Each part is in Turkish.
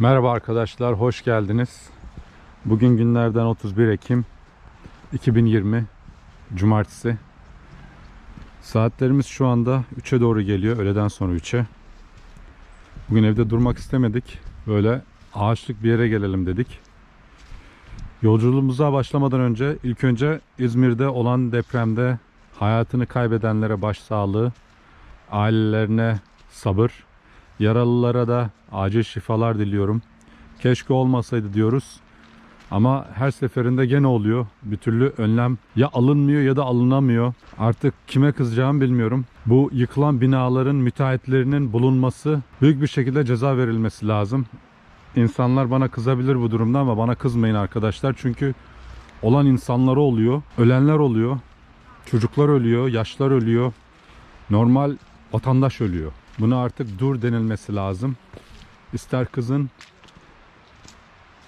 Merhaba arkadaşlar, hoş geldiniz. Bugün günlerden 31 Ekim 2020 Cumartesi. Saatlerimiz şu anda 3'e doğru geliyor, öğleden sonra 3'e. Bugün evde durmak istemedik. Böyle ağaçlık bir yere gelelim dedik. Yolculuğumuza başlamadan önce ilk önce İzmir'de olan depremde hayatını kaybedenlere başsağlığı, ailelerine sabır, Yaralılara da acil şifalar diliyorum. Keşke olmasaydı diyoruz. Ama her seferinde gene oluyor. Bir türlü önlem ya alınmıyor ya da alınamıyor. Artık kime kızacağımı bilmiyorum. Bu yıkılan binaların müteahhitlerinin bulunması büyük bir şekilde ceza verilmesi lazım. İnsanlar bana kızabilir bu durumda ama bana kızmayın arkadaşlar. Çünkü olan insanları oluyor. Ölenler oluyor. Çocuklar ölüyor, yaşlar ölüyor. Normal vatandaş ölüyor. Buna artık dur denilmesi lazım. İster kızın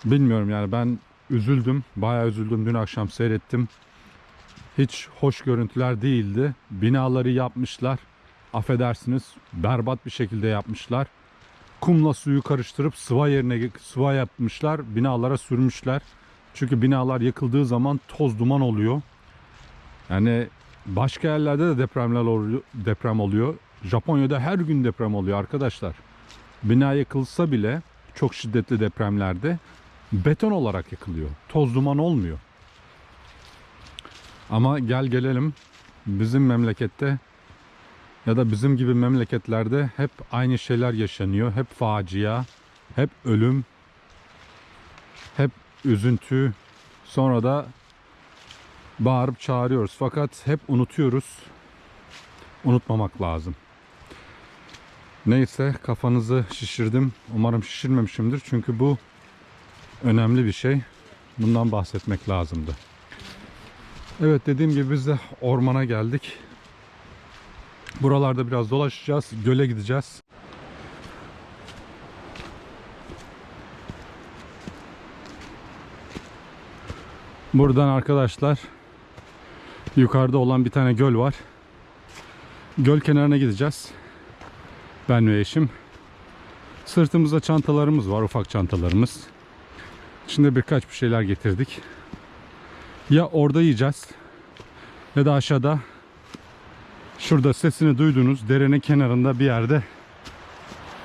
bilmiyorum yani ben üzüldüm. Bayağı üzüldüm. Dün akşam seyrettim. Hiç hoş görüntüler değildi. Binaları yapmışlar. Affedersiniz berbat bir şekilde yapmışlar. Kumla suyu karıştırıp sıva yerine sıva yapmışlar. Binalara sürmüşler. Çünkü binalar yıkıldığı zaman toz duman oluyor. Yani başka yerlerde de depremler oluyor, deprem oluyor. Japonya'da her gün deprem oluyor arkadaşlar. Bina yıkılsa bile çok şiddetli depremlerde beton olarak yıkılıyor. Toz duman olmuyor. Ama gel gelelim bizim memlekette ya da bizim gibi memleketlerde hep aynı şeyler yaşanıyor. Hep facia, hep ölüm, hep üzüntü. Sonra da bağırıp çağırıyoruz. Fakat hep unutuyoruz. Unutmamak lazım. Neyse kafanızı şişirdim. Umarım şişirmemişimdir. Çünkü bu önemli bir şey. Bundan bahsetmek lazımdı. Evet dediğim gibi biz de ormana geldik. Buralarda biraz dolaşacağız. Göle gideceğiz. Buradan arkadaşlar yukarıda olan bir tane göl var. Göl kenarına gideceğiz. Ben ve eşim. Sırtımızda çantalarımız var, ufak çantalarımız. İçinde birkaç bir şeyler getirdik. Ya orada yiyeceğiz ya da aşağıda şurada sesini duyduğunuz derenin kenarında bir yerde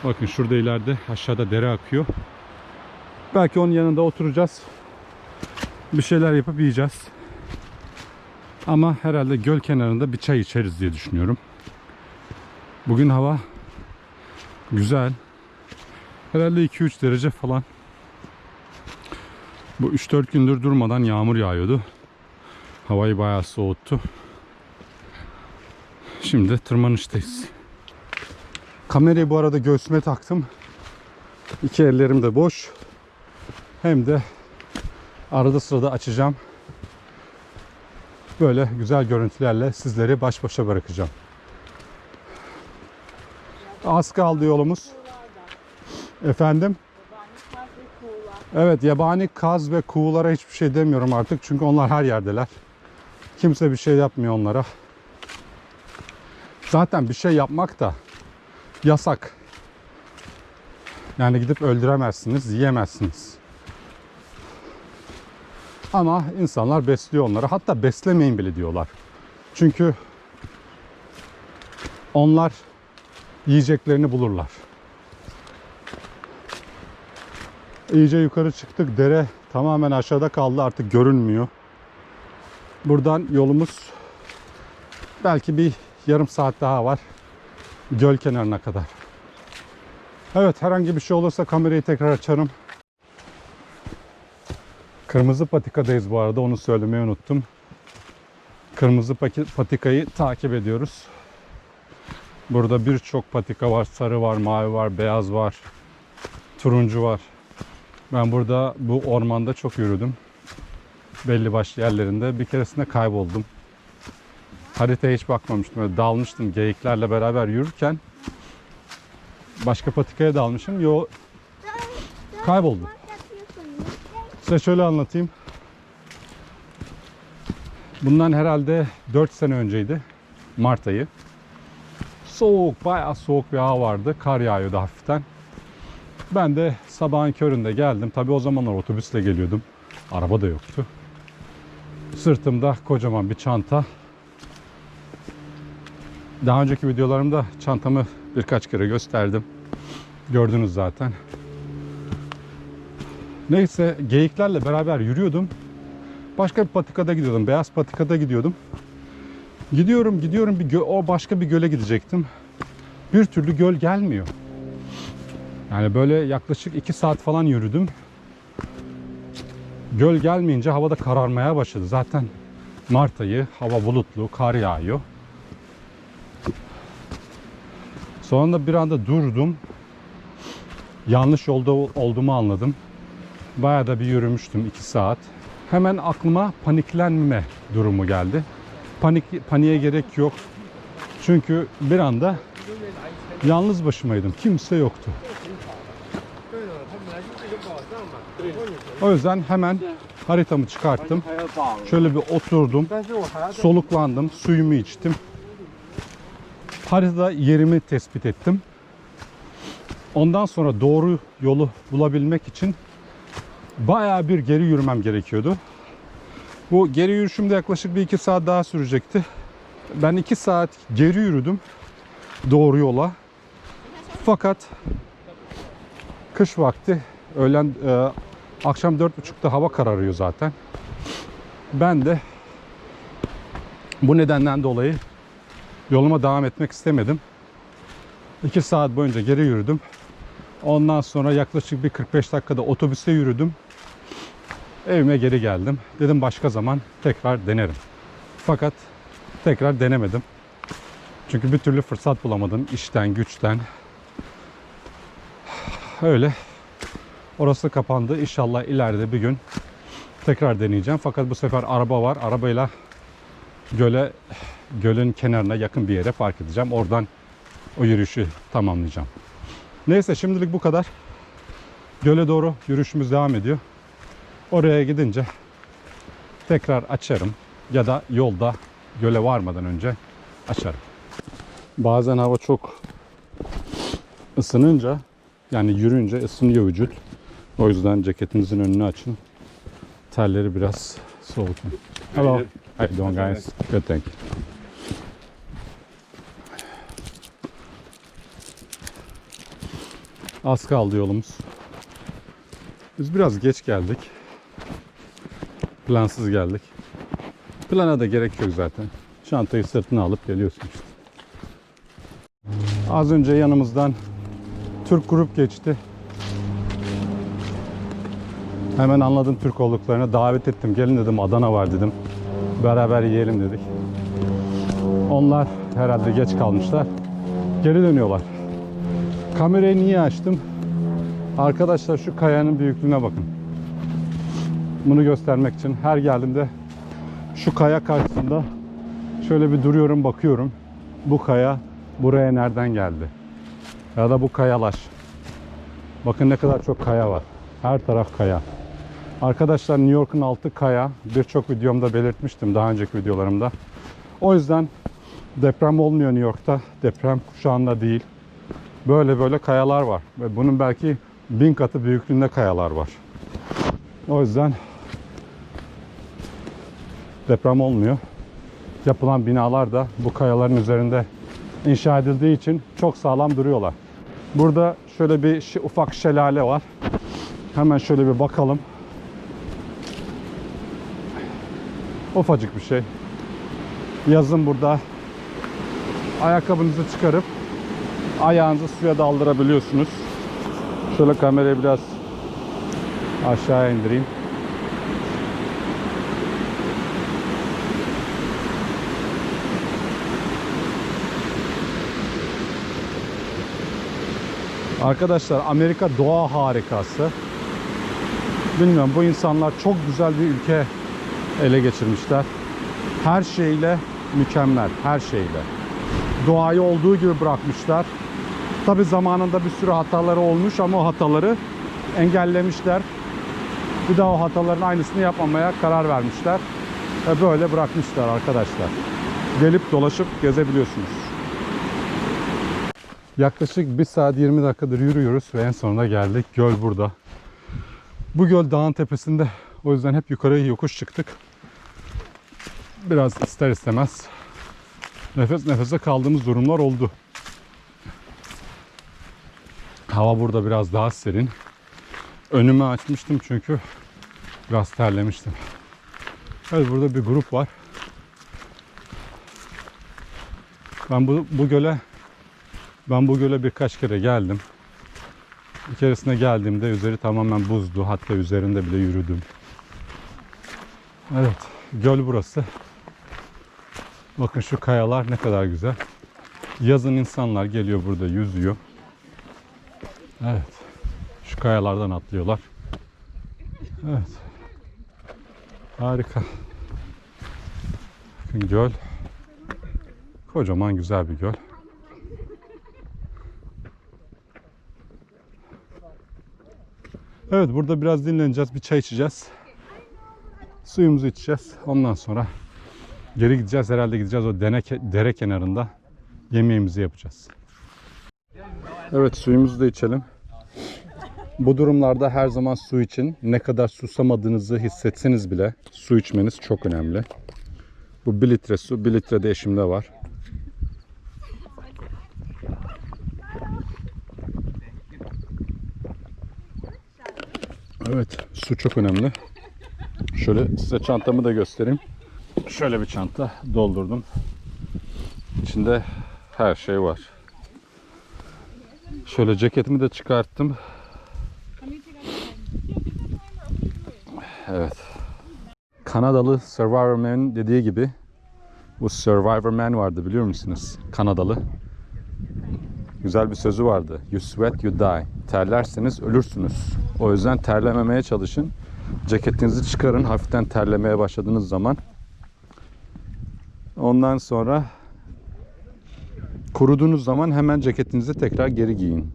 bakın şurada ileride aşağıda dere akıyor. Belki onun yanında oturacağız. Bir şeyler yapıp yiyeceğiz. Ama herhalde göl kenarında bir çay içeriz diye düşünüyorum. Bugün hava güzel. Herhalde 2-3 derece falan. Bu 3-4 gündür durmadan yağmur yağıyordu. Havayı bayağı soğuttu. Şimdi tırmanıştayız. Kamerayı bu arada göğsüme taktım. İki ellerim de boş. Hem de arada sırada açacağım. Böyle güzel görüntülerle sizleri baş başa bırakacağım. Az kaldı yolumuz. Efendim? Evet yabani kaz ve kuğulara hiçbir şey demiyorum artık. Çünkü onlar her yerdeler. Kimse bir şey yapmıyor onlara. Zaten bir şey yapmak da yasak. Yani gidip öldüremezsiniz, yiyemezsiniz. Ama insanlar besliyor onları. Hatta beslemeyin bile diyorlar. Çünkü onlar yiyeceklerini bulurlar. İyice yukarı çıktık. Dere tamamen aşağıda kaldı. Artık görünmüyor. Buradan yolumuz belki bir yarım saat daha var. Göl kenarına kadar. Evet herhangi bir şey olursa kamerayı tekrar açarım. Kırmızı patikadayız bu arada. Onu söylemeyi unuttum. Kırmızı patikayı takip ediyoruz. Burada birçok patika var. Sarı var, mavi var, beyaz var, turuncu var. Ben burada bu ormanda çok yürüdüm. Belli başlı yerlerinde. Bir keresinde kayboldum. Haritaya hiç bakmamıştım. Öyle dalmıştım geyiklerle beraber yürürken. Başka patikaya dalmışım. Yo kayboldum. Size şöyle anlatayım. Bundan herhalde 4 sene önceydi. Mart ayı. Soğuk, bayağı soğuk bir hava vardı. Kar yağıyordu hafiften. Ben de sabahın köründe geldim. Tabii o zamanlar otobüsle geliyordum. Araba da yoktu. Sırtımda kocaman bir çanta. Daha önceki videolarımda çantamı birkaç kere gösterdim. Gördünüz zaten. Neyse geyiklerle beraber yürüyordum. Başka bir patikada gidiyordum. Beyaz patikada gidiyordum. Gidiyorum gidiyorum bir gö- o başka bir göle gidecektim. Bir türlü göl gelmiyor. Yani böyle yaklaşık 2 saat falan yürüdüm. Göl gelmeyince havada kararmaya başladı. Zaten Mart ayı, hava bulutlu, kar yağıyor. Sonra bir anda durdum. Yanlış yolda ol- olduğumu anladım. Bayağı da bir yürümüştüm 2 saat. Hemen aklıma paniklenme durumu geldi. Panik paniğe gerek yok. Çünkü bir anda yalnız başımaydım. Kimse yoktu. O yüzden hemen haritamı çıkarttım. Şöyle bir oturdum. Soluklandım. Suyumu içtim. Haritada yerimi tespit ettim. Ondan sonra doğru yolu bulabilmek için bayağı bir geri yürümem gerekiyordu. Bu geri yürüyüşüm de yaklaşık bir iki saat daha sürecekti. Ben iki saat geri yürüdüm doğru yola. Fakat kış vakti öğlen e, akşam dört buçukta hava kararıyor zaten. Ben de bu nedenden dolayı yoluma devam etmek istemedim. 2 saat boyunca geri yürüdüm. Ondan sonra yaklaşık bir 45 dakikada otobüste yürüdüm. Evime geri geldim. Dedim başka zaman tekrar denerim. Fakat tekrar denemedim. Çünkü bir türlü fırsat bulamadım işten, güçten. Öyle. Orası kapandı. İnşallah ileride bir gün tekrar deneyeceğim. Fakat bu sefer araba var. Arabayla göle gölün kenarına yakın bir yere park edeceğim. Oradan o yürüyüşü tamamlayacağım. Neyse şimdilik bu kadar. Göle doğru yürüyüşümüz devam ediyor. Oraya gidince tekrar açarım ya da yolda göle varmadan önce açarım. Bazen hava çok ısınınca yani yürüyünce ısınıyor vücut. O yüzden ceketinizin önünü açın. Terleri biraz soğutun. Hello. How you doing guys? Good thank you. Az kaldı yolumuz. Biz biraz geç geldik. Plansız geldik. Plana da gerek yok zaten. Çantayı sırtına alıp geliyorsun işte. Az önce yanımızdan Türk grup geçti. Hemen anladım Türk olduklarını. Davet ettim. Gelin dedim Adana var dedim. Beraber yiyelim dedik. Onlar herhalde geç kalmışlar. Geri dönüyorlar. Kamerayı niye açtım? Arkadaşlar şu kayanın büyüklüğüne bakın. Bunu göstermek için her geldiğimde şu kaya karşısında şöyle bir duruyorum bakıyorum. Bu kaya buraya nereden geldi? Ya da bu kayalar. Bakın ne kadar çok kaya var. Her taraf kaya. Arkadaşlar New York'un altı kaya. Birçok videomda belirtmiştim daha önceki videolarımda. O yüzden deprem olmuyor New York'ta. Deprem kuşağında değil. Böyle böyle kayalar var. Ve bunun belki bin katı büyüklüğünde kayalar var. O yüzden deprem olmuyor. Yapılan binalar da bu kayaların üzerinde inşa edildiği için çok sağlam duruyorlar. Burada şöyle bir ufak şelale var. Hemen şöyle bir bakalım. Ufacık bir şey. Yazın burada ayakkabınızı çıkarıp ayağınızı suya daldırabiliyorsunuz. Şöyle kamerayı biraz aşağı indireyim. Arkadaşlar Amerika doğa harikası. Bilmiyorum bu insanlar çok güzel bir ülke ele geçirmişler. Her şeyle mükemmel, her şeyle. Doğayı olduğu gibi bırakmışlar. Tabi zamanında bir sürü hataları olmuş ama o hataları engellemişler. Bir daha o hataların aynısını yapmamaya karar vermişler. Ve böyle bırakmışlar arkadaşlar. Gelip dolaşıp gezebiliyorsunuz. Yaklaşık 1 saat 20 dakikadır yürüyoruz ve en sonunda geldik. Göl burada. Bu göl dağın tepesinde. O yüzden hep yukarıya yokuş çıktık. Biraz ister istemez nefes nefese kaldığımız durumlar oldu. Hava burada biraz daha serin. Önümü açmıştım çünkü biraz terlemiştim. Evet burada bir grup var. Ben bu, bu göle ben bu göle birkaç kere geldim. Bir keresine geldiğimde üzeri tamamen buzdu. Hatta üzerinde bile yürüdüm. Evet, göl burası. Bakın şu kayalar ne kadar güzel. Yazın insanlar geliyor burada yüzüyor. Evet. Şu kayalardan atlıyorlar. Evet. Harika. Bakın göl. Kocaman güzel bir göl. Evet burada biraz dinleneceğiz. Bir çay içeceğiz. Suyumuzu içeceğiz. Ondan sonra geri gideceğiz. Herhalde gideceğiz o dene, dere kenarında yemeğimizi yapacağız. Evet suyumuzu da içelim. Bu durumlarda her zaman su için ne kadar susamadığınızı hissetseniz bile su içmeniz çok önemli. Bu 1 litre su, 1 litre de eşimde var. Evet, su çok önemli. Şöyle size çantamı da göstereyim. Şöyle bir çanta doldurdum. İçinde her şey var. Şöyle ceketimi de çıkarttım. Evet. Kanadalı Survivor Man dediği gibi bu Survivor Man vardı biliyor musunuz? Kanadalı. Güzel bir sözü vardı. You sweat you die. Terlerseniz ölürsünüz. O yüzden terlememeye çalışın. Ceketinizi çıkarın hafiften terlemeye başladığınız zaman. Ondan sonra kuruduğunuz zaman hemen ceketinizi tekrar geri giyin.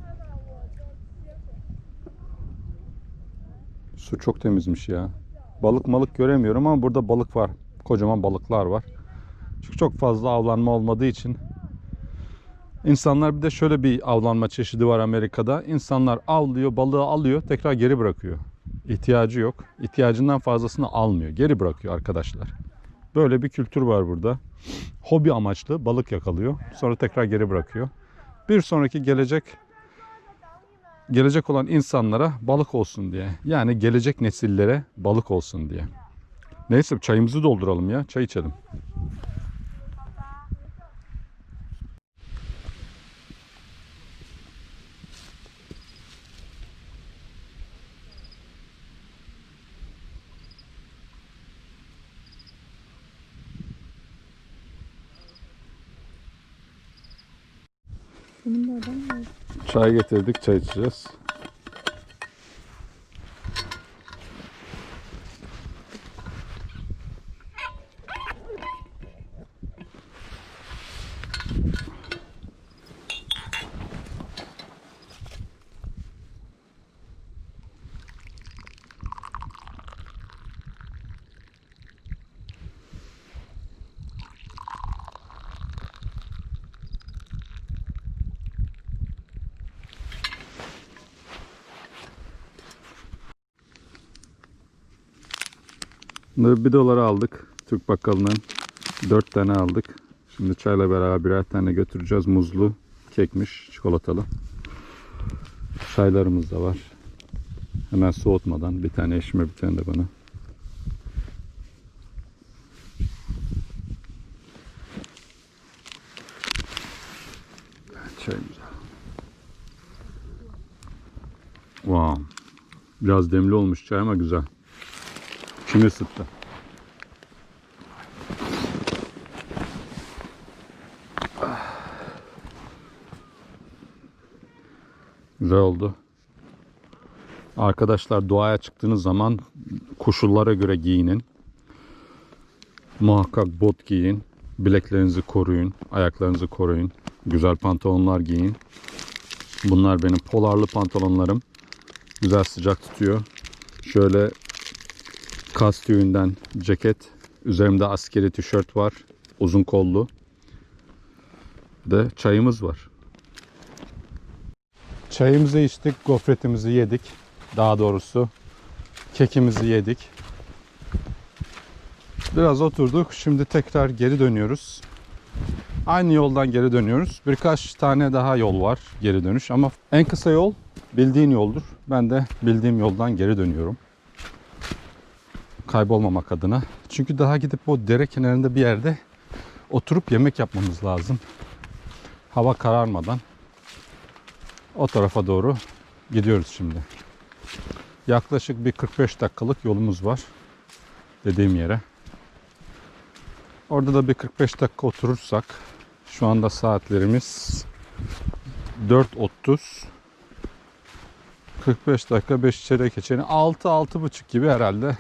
Su çok temizmiş ya. Balık malık göremiyorum ama burada balık var. Kocaman balıklar var. Çünkü çok fazla avlanma olmadığı için İnsanlar bir de şöyle bir avlanma çeşidi var Amerika'da. İnsanlar avlıyor, balığı alıyor, tekrar geri bırakıyor. İhtiyacı yok. İhtiyacından fazlasını almıyor. Geri bırakıyor arkadaşlar. Böyle bir kültür var burada. Hobi amaçlı balık yakalıyor. Sonra tekrar geri bırakıyor. Bir sonraki gelecek gelecek olan insanlara balık olsun diye. Yani gelecek nesillere balık olsun diye. Neyse çayımızı dolduralım ya. Çay içelim. Çay getirdik, çay içeceğiz. Bunları bir dolara aldık. Türk bakkalından. Dört tane aldık. Şimdi çayla beraber birer tane götüreceğiz. Muzlu, kekmiş, çikolatalı. Çaylarımız da var. Hemen soğutmadan bir tane eşime bir tane de bana. Çayımız. Wow. Biraz demli olmuş çay ama güzel. Kimi ısıttı. Güzel oldu. Arkadaşlar doğaya çıktığınız zaman koşullara göre giyinin. Muhakkak bot giyin. Bileklerinizi koruyun. Ayaklarınızı koruyun. Güzel pantolonlar giyin. Bunlar benim polarlı pantolonlarım. Güzel sıcak tutuyor. Şöyle kas tüyünden ceket. Üzerimde askeri tişört var. Uzun kollu. De çayımız var. Çayımızı içtik, gofretimizi yedik. Daha doğrusu kekimizi yedik. Biraz oturduk. Şimdi tekrar geri dönüyoruz. Aynı yoldan geri dönüyoruz. Birkaç tane daha yol var geri dönüş ama en kısa yol bildiğin yoldur. Ben de bildiğim yoldan geri dönüyorum. Kaybolmamak adına. Çünkü daha gidip o dere kenarında bir yerde oturup yemek yapmamız lazım. Hava kararmadan o tarafa doğru gidiyoruz şimdi. Yaklaşık bir 45 dakikalık yolumuz var dediğim yere. Orada da bir 45 dakika oturursak şu anda saatlerimiz 4.30 45 dakika 5 çeyrek geçeni 6 6.30 gibi herhalde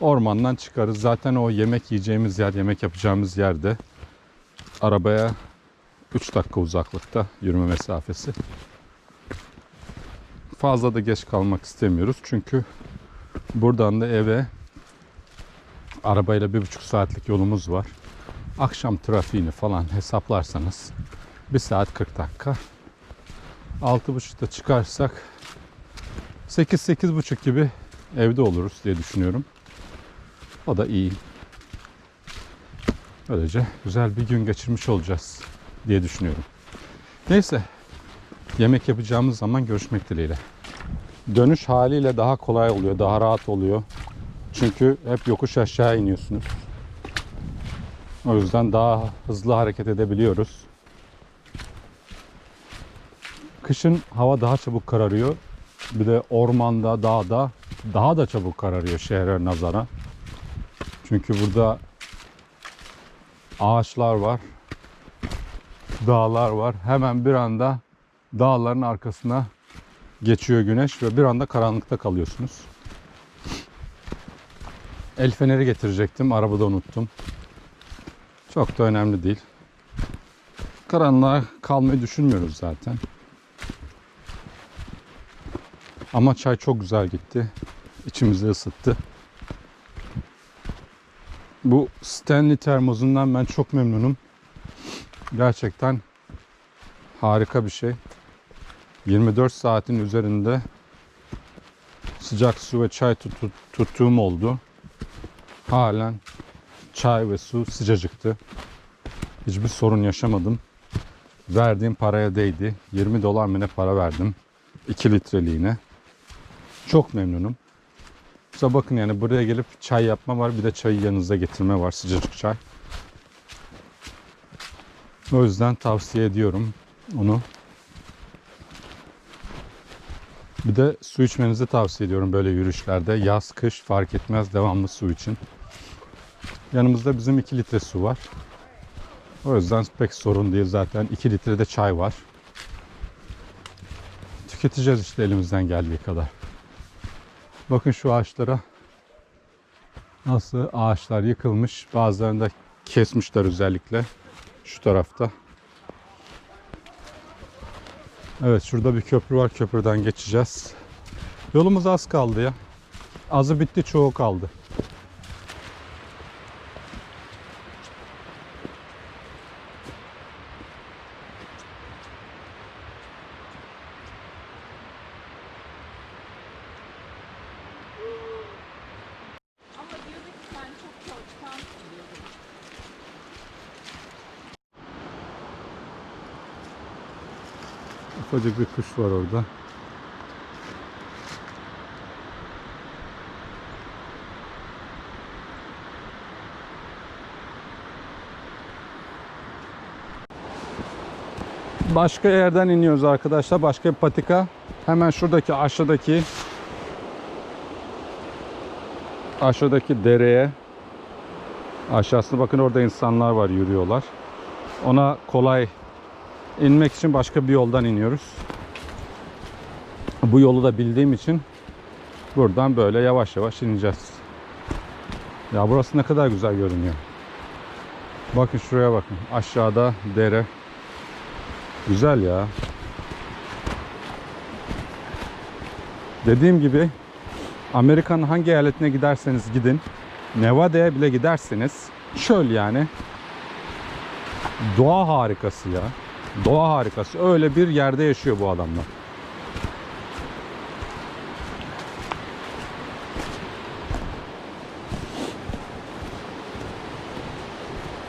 ormandan çıkarız. Zaten o yemek yiyeceğimiz yer, yemek yapacağımız yerde arabaya 3 dakika uzaklıkta yürüme mesafesi. Fazla da geç kalmak istemiyoruz çünkü buradan da eve arabayla bir buçuk saatlik yolumuz var. Akşam trafiğini falan hesaplarsanız 1 saat 40 dakika. 6.30'da çıkarsak 8-8.30 gibi evde oluruz diye düşünüyorum. O da iyi. Böylece güzel bir gün geçirmiş olacağız diye düşünüyorum. Neyse yemek yapacağımız zaman görüşmek dileğiyle. Dönüş haliyle daha kolay oluyor, daha rahat oluyor. Çünkü hep yokuş aşağı iniyorsunuz. O yüzden daha hızlı hareket edebiliyoruz. Kışın hava daha çabuk kararıyor. Bir de ormanda, dağda daha da çabuk kararıyor şehre nazara. Çünkü burada ağaçlar var, dağlar var. Hemen bir anda dağların arkasına geçiyor güneş ve bir anda karanlıkta kalıyorsunuz. El feneri getirecektim. Arabada unuttum. Çok da önemli değil. Karanlığa kalmayı düşünmüyoruz zaten. Ama çay çok güzel gitti. İçimizi ısıttı. Bu Stanley termozundan ben çok memnunum. Gerçekten harika bir şey. 24 saatin üzerinde sıcak su ve çay tutu- tuttuğum oldu. Halen çay ve su sıcacıktı. Hiçbir sorun yaşamadım. Verdiğim paraya değdi. 20 dolar mı ne para verdim. 2 litreliğine. Çok memnunum. Mesela bakın yani buraya gelip çay yapma var. Bir de çayı yanınıza getirme var. Sıcacık çay. O yüzden tavsiye ediyorum onu. Bir de su içmenizi tavsiye ediyorum böyle yürüyüşlerde. Yaz, kış fark etmez devamlı su için. Yanımızda bizim 2 litre su var. O yüzden pek sorun değil zaten. 2 litre de çay var. Tüketeceğiz işte elimizden geldiği kadar. Bakın şu ağaçlara. Nasıl ağaçlar yıkılmış. Bazılarını da kesmişler özellikle. Şu tarafta. Evet şurada bir köprü var. Köprüden geçeceğiz. Yolumuz az kaldı ya. Azı bitti çoğu kaldı. Ufacık bir kuş var orada. Başka yerden iniyoruz arkadaşlar. Başka bir patika. Hemen şuradaki aşağıdaki aşağıdaki dereye aşağısına bakın orada insanlar var yürüyorlar. Ona kolay inmek için başka bir yoldan iniyoruz. Bu yolu da bildiğim için buradan böyle yavaş yavaş ineceğiz. Ya burası ne kadar güzel görünüyor. Bakın şuraya bakın. Aşağıda dere. Güzel ya. Dediğim gibi Amerika'nın hangi eyaletine giderseniz gidin. Nevada'ya bile giderseniz şöyle yani doğa harikası ya. Doğa harikası. Öyle bir yerde yaşıyor bu adamlar.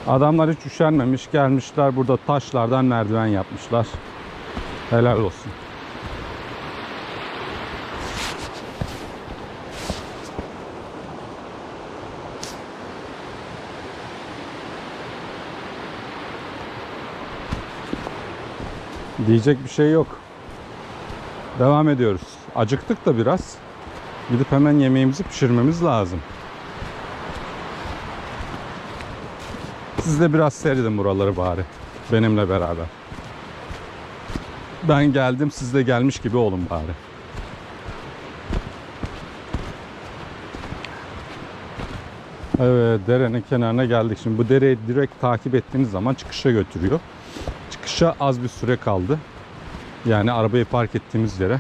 Adamlar hiç üşenmemiş. Gelmişler burada taşlardan merdiven yapmışlar. Helal olsun. Diyecek bir şey yok. Devam ediyoruz. Acıktık da biraz. Gidip hemen yemeğimizi pişirmemiz lazım. Siz de biraz seyredin buraları bari. Benimle beraber. Ben geldim siz de gelmiş gibi olun bari. Evet derenin kenarına geldik. Şimdi bu dereyi direkt takip ettiğiniz zaman çıkışa götürüyor. Çıkışa az bir süre kaldı. Yani arabayı park ettiğimiz yere.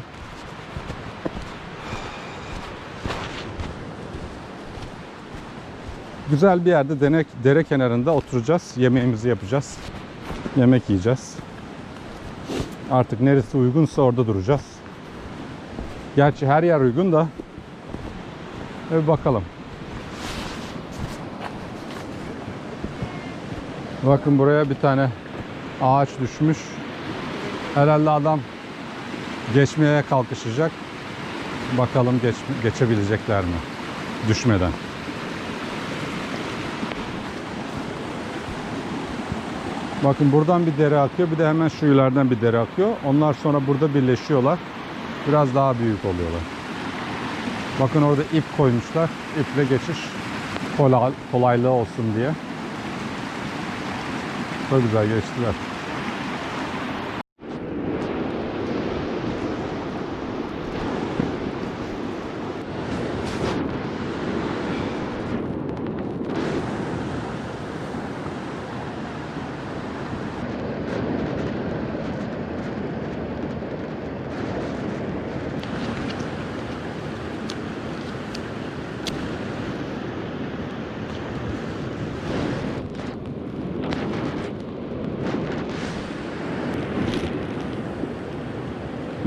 Güzel bir yerde dere, dere kenarında oturacağız. Yemeğimizi yapacağız. Yemek yiyeceğiz. Artık neresi uygunsa orada duracağız. Gerçi her yer uygun da. Bir bakalım. Bakın buraya bir tane ağaç düşmüş. Herhalde adam geçmeye kalkışacak. Bakalım geç, geçebilecekler mi? Düşmeden. Bakın buradan bir dere akıyor. Bir de hemen şu ileriden bir dere akıyor. Onlar sonra burada birleşiyorlar. Biraz daha büyük oluyorlar. Bakın orada ip koymuşlar. İple geçiş kolay, kolaylığı olsun diye. Çok güzel geçtiler.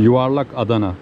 Yuvarlak Adana.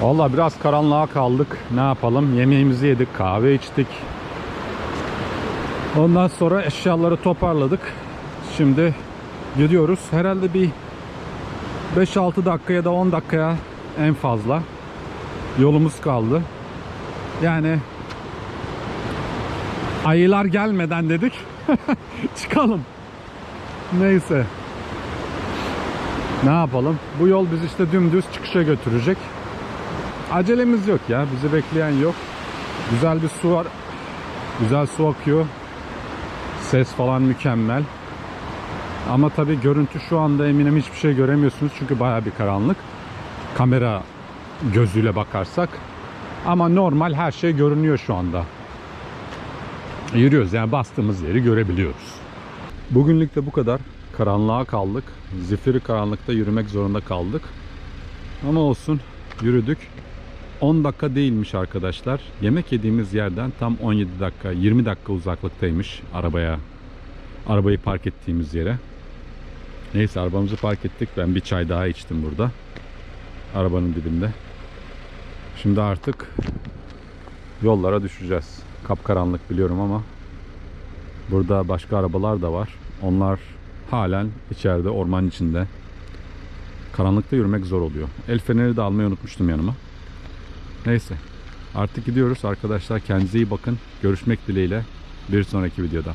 Valla biraz karanlığa kaldık. Ne yapalım? Yemeğimizi yedik, kahve içtik. Ondan sonra eşyaları toparladık. Şimdi gidiyoruz. Herhalde bir 5-6 dakika ya da 10 dakikaya en fazla yolumuz kaldı. Yani ayılar gelmeden dedik. Çıkalım. Neyse. Ne yapalım? Bu yol bizi işte dümdüz çıkışa götürecek. Acelemiz yok ya. Bizi bekleyen yok. Güzel bir su var. Güzel su akıyor. Ses falan mükemmel. Ama tabii görüntü şu anda eminim hiçbir şey göremiyorsunuz. Çünkü baya bir karanlık. Kamera gözüyle bakarsak. Ama normal her şey görünüyor şu anda. Yürüyoruz yani bastığımız yeri görebiliyoruz. Bugünlük de bu kadar. Karanlığa kaldık. Zifiri karanlıkta yürümek zorunda kaldık. Ama olsun yürüdük. 10 dakika değilmiş arkadaşlar. Yemek yediğimiz yerden tam 17 dakika, 20 dakika uzaklıktaymış arabaya. Arabayı park ettiğimiz yere. Neyse arabamızı park ettik. Ben bir çay daha içtim burada. Arabanın dibinde. Şimdi artık yollara düşeceğiz. Kapkaranlık biliyorum ama burada başka arabalar da var. Onlar halen içeride orman içinde. Karanlıkta yürümek zor oluyor. El feneri de almayı unutmuştum yanıma. Neyse. Artık gidiyoruz arkadaşlar. Kendinize iyi bakın. Görüşmek dileğiyle bir sonraki videoda.